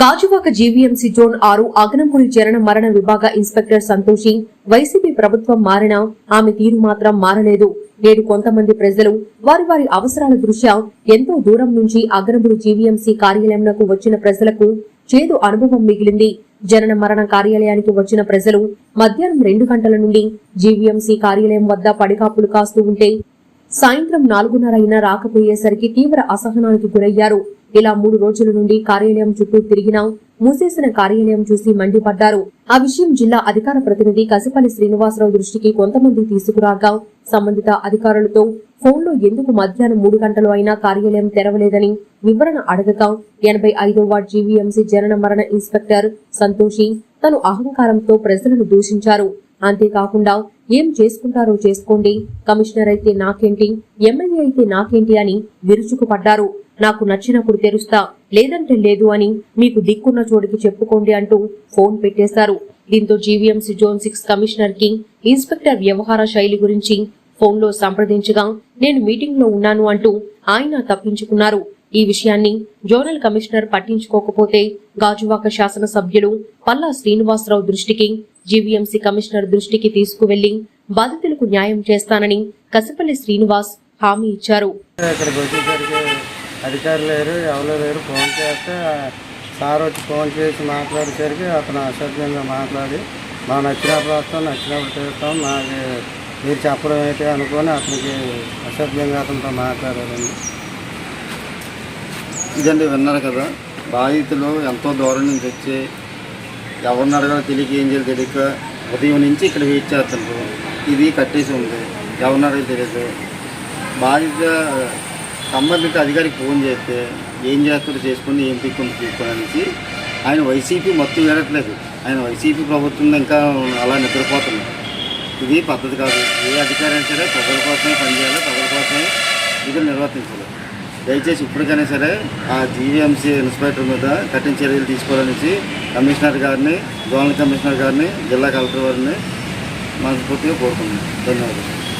Gajuwaka GVMC zone ఆరు అగనంపూడి జనన మరణ విభాగ ఇన్స్పెక్టర్ సంతోషి వైసీపీ ప్రభుత్వం మారినా ఆమె తీరు మాత్రం మారలేదు. నేడు కొంతమంది ప్రజలు వారి వారి అవసరాల దృష్ట్యా ఎంతో దూరం నుంచి అగనపూడి జీవీఎంసీ కార్యాలయంకు వచ్చిన ప్రజలకు చేదు అనుభవం మిగిలింది. జనన మరణ కార్యాలయానికి వచ్చిన ప్రజలు మధ్యాహ్నం రెండు గంటల నుండి జీవీఎంసీ కార్యాలయం వద్ద పడికాపులు కాస్తూ ఉంటే సాయంత్రం నాలుగున్నర అయినా రాకపోయేసరికి తీవ్ర అసహనానికి గురయ్యారు. ఇలా మూడు రోజుల నుండి కార్యాలయం చుట్టూ తిరిగినా మూసేసిన కార్యాలయం చూసి మండిపడ్డారు. ఆ విషయం జిల్లా అధికార ప్రతినిధి కసిపల్లి శ్రీనివాసరావు దృష్టికి కొంతమంది తీసుకురాగా సంబంధిత అధికారులతో ఫోన్లో ఎందుకు మధ్యాహ్నం మూడు గంటలు అయినా కార్యాలయం తెరవలేదని వివరణ అడగగా ఎనభై ఐదో వార్డ్ జీవీఎంసీ జనన మరణ ఇన్స్పెక్టర్ సంతోషి తను అహంకారంతో ప్రజలను దూషించారు. అంతేకాకుండా ఏం చేసుకుంటారో చేసుకోండి కమిషనర్ అయితే నాకేంటి ఎమ్మెల్యే అయితే నాకేంటి అని విరుచుకుపడ్డారు. నాకు నచ్చినప్పుడు తెరుస్తా. లేదంటే లేదు అని మీకు దిక్కున్న చోటికి చెప్పుకోండి అంటూ ఫోన్ పెట్టేశారు. దీంతో జీవీఎంసీ జోన్ సిక్స్ కమిషనర్కి ఇన్స్పెక్టర్ వ్యవహార శైలి గురించి ఫోన్లో సంప్రదించగా నేను మీటింగ్లో ఉన్నాను అంటూ ఆయన తప్పించుకున్నారు. ఈ విషయాన్ని జోనల్ కమిషనర్ పట్టించుకోకపోతే గాజువాక శాసనసభ్యులు పల్లా శ్రీనివాసరావు దృష్టికి జీవీఎంసీ కమిషనర్ దృష్టికి తీసుకువెళ్ళి బాధితులకు న్యాయం చేస్తానని కసిపల్లి శ్రీనివాస్ హామీ ఇచ్చారు. అధికారులు లేరు ఎవరు లేరు. ఫోన్ చేస్తే సార్ వచ్చి ఫోన్ చేసి మాట్లాడేసరికి అతను అసభ్యంగా మాట్లాడి మా నచ్చినప్పుడు వస్తాం నచ్చినప్పుడు చేస్తాం మాకు మీరు చెప్పడం అయితే అనుకొని అతనికి అసభ్యంగా అతనితో మాట్లాడారండి. ఇదండి విన్నారు కదా బాధితులు ఎంతో దూరం నుంచి వచ్చి ఎవరిని అడగాలో తెలియక ఏం చేయాలి తెలియక ఉదయం నుంచి ఇక్కడ వెయిట్ చేస్తుంటారు ఇది కట్టేసి ఉంది. ఎవరిని అడగాలి తెలియదు. బాధిత సంబంధిత అధికారికి ఫోన్ చేస్తే ఏం చేస్తారో చేసుకుని ఏం తీసుకుని అనేసి ఆయన వైసీపీ మొత్తం వినట్లేదు. ఆయన వైసీపీ ప్రభుత్వం ఇంకా అలా నిద్రపోతుంది ఇది పద్ధతి కాదు. ఏ అధికారైనా సరే ప్రజల కోసమే పనిచేయాలి ప్రజల కోసమే విధులు నిర్వర్తించాలి. దయచేసి ఇప్పటికైనా సరే ఆ జీవీఎంసీ ఇన్స్పెక్టర్ మీద కఠిన చర్యలు తీసుకోవాలనేసి కమిషనర్ గారిని జోనల్ కమిషనర్ గారిని జిల్లా కలెక్టర్ వారిని మనస్ఫూర్తిగా కోరుకుంటున్నాను. ధన్యవాదాలు.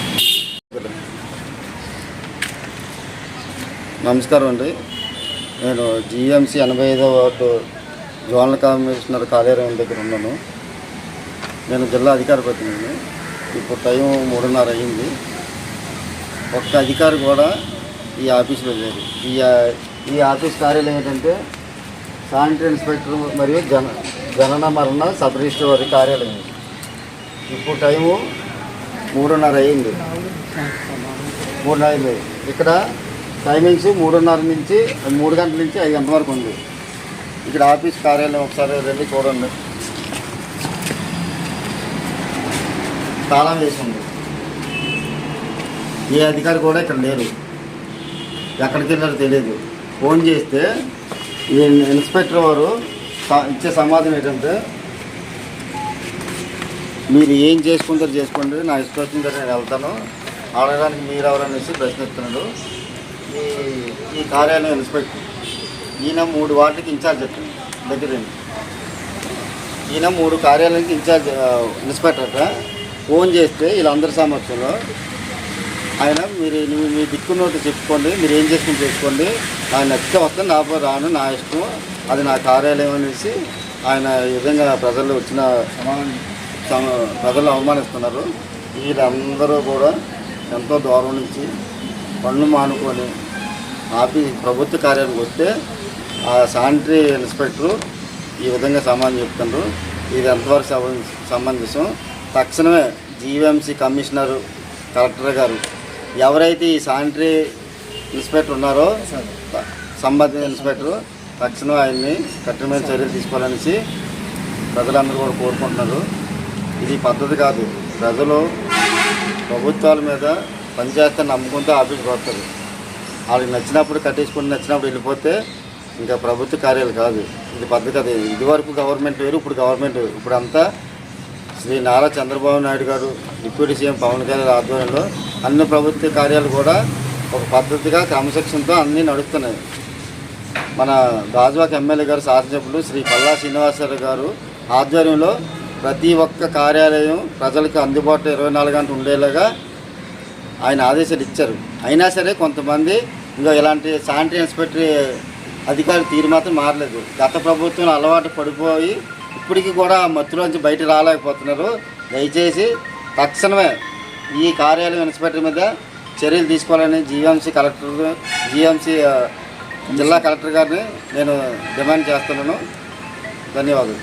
నమస్కారం అండి. నేను జిఎంసి ఎనభై ఐదో వార్డు జోనల్ కమిషనర్ కార్యాలయం దగ్గర ఉన్నాను. నేను జిల్లా అధికార ప్రతినిధిని. ఇప్పుడు టైం మూడున్నర అయ్యింది ఒక్క అధికారి కూడా ఈ ఆఫీస్లో లేరు. ఈ ఈ ఆఫీస్ కార్యాలయం ఏంటంటే శానిటరీ ఇన్స్పెక్టర్ మరియు జన జనన మరణ సబ్ రిజిస్టర్ వారి కార్యాలయం. ఇప్పుడు టైము మూడున్నర అయ్యింది మూడున్నర అయింది. ఇక్కడ టైమింగ్స్ మూడున్నర నుంచి మూడు గంటల నుంచి ఐదు గంటల వరకు ఉంది. ఇక్కడ ఆఫీస్ కార్యాలయం ఒకసారి వెళ్ళి చూడండి. తాళం వేసి ఉంది. ఏ అధికారి కూడా ఇక్కడ లేరు. ఎక్కడికి వెళ్ళారో తెలియదు. ఫోన్ చేస్తే ఈ ఇన్స్పెక్టర్ వారు స- ఇచ్చే సమాధానం ఏంటంటే మీరు ఏం చేసుకుంటారు చేసుకోండి నా ఇష్టం వచ్చిన నేను వెళ్తాను. అడగడానికి మీరు ఎవరనేసి ప్రశ్నిస్తున్నాడు. ఈ ఈ కార్యాలయం ఇన్స్పెక్టర్. ఈయన మూడు వార్డుకి ఇన్ఛార్జ్ అట్టండి దగ్గరండి ఈయన. మూడు కార్యాలయానికి ఇన్ఛార్జ్ ఇన్స్పెక్టర్ అట. ఫోన్ చేస్తే వీళ్ళందరి సమక్షంలో ఆయన మీరు మీ దిక్కున్నట్టు చెప్పుకోండి మీరు ఏం చేసుకుని చేసుకోండి. ఆయన నచ్చితే వస్తే నా రాను నా ఇష్టం. అది నా కార్యాలయం అనేసి ఆయన ఈ విధంగా ప్రజలు వచ్చిన సమ- ప్రజలు అవమానిస్తున్నారు. వీళ్ళందరూ కూడా ఎంతో దూరం నుంచి పన్ను మానుకొని ఆఫీస్ ప్రభుత్వ కార్యాలయం వస్తే ఆ శానిటరీ ఇన్స్పెక్టరు ఈ విధంగా సమాధానం చెప్తున్నారు ఇది ఎంతవరకు సంబంధించం తక్షణమే జీవీఎంసీ కమిషనరు కలెక్టర్ గారు ఎవరైతే ఈ శానిటరీ ఇన్స్పెక్టర్ ఉన్నారో త- సంబంధిత ఇన్స్పెక్టర్ తక్షణం ఆయన్ని కఠినమైన చర్యలు తీసుకోవాలనేసి ప్రజలందరూ కూడా కోరుకుంటున్నారు. ఇది పద్ధతి కాదు. ప్రజలు ప్రభుత్వాల మీద పనిచేస్తే నమ్ముకుంటూ ఆఫీస్కి వస్తారు. వాళ్ళకి నచ్చినప్పుడు కట్టించుకుని నచ్చినప్పుడు వెళ్ళిపోతే ఇంకా ప్రభుత్వ కార్యాలు కాదు. ఇది పద్ధతి అది ఇదివరకు గవర్నమెంట్ వేరు ఇప్పుడు గవర్నమెంట్ వేరు. ఇప్పుడు అంతా శ్రీ నారా చంద్రబాబు నాయుడు గారు డిప్యూటీ సీఎం పవన్ కళ్యాణ్ ఆధ్వర్యంలో అన్ని ప్రభుత్వ కార్యాలు కూడా ఒక పద్ధతిగా క్రమశిక్షణతో అన్నీ నడుస్తున్నాయి. మన గాజువాక ఎమ్మెల్యే గారు శాసనసభ్యులు శ్రీ పల్లా శ్రీనివాసరావు గారు ఆధ్వర్యంలో ప్రతి ఒక్క కార్యాలయం ప్రజలకు అందుబాటులో ఇరవై నాలుగు గంటలు ఉండేలాగా ఆయన ఆదేశాలు ఇచ్చారు. అయినా సరే కొంతమంది ఇంకా ఇలాంటి శానిటరీ ఇన్స్పెక్టరీ అధికారులు తీరు మాత్రం మారలేదు. గత ప్రభుత్వం అలవాటు పడిపోయి ఇప్పటికీ కూడా ఆ మత్తులోంచి బయట రాలేకపోతున్నారు. దయచేసి తక్షణమే ఈ కార్యాలయం ఇన్స్పెక్టర్ మీద చర్యలు తీసుకోవాలని జీఎంసీ కలెక్టర్ జీఎంసీ జిల్లా కలెక్టర్ గారిని నేను డిమాండ్ చేస్తున్నాను. ధన్యవాదాలు.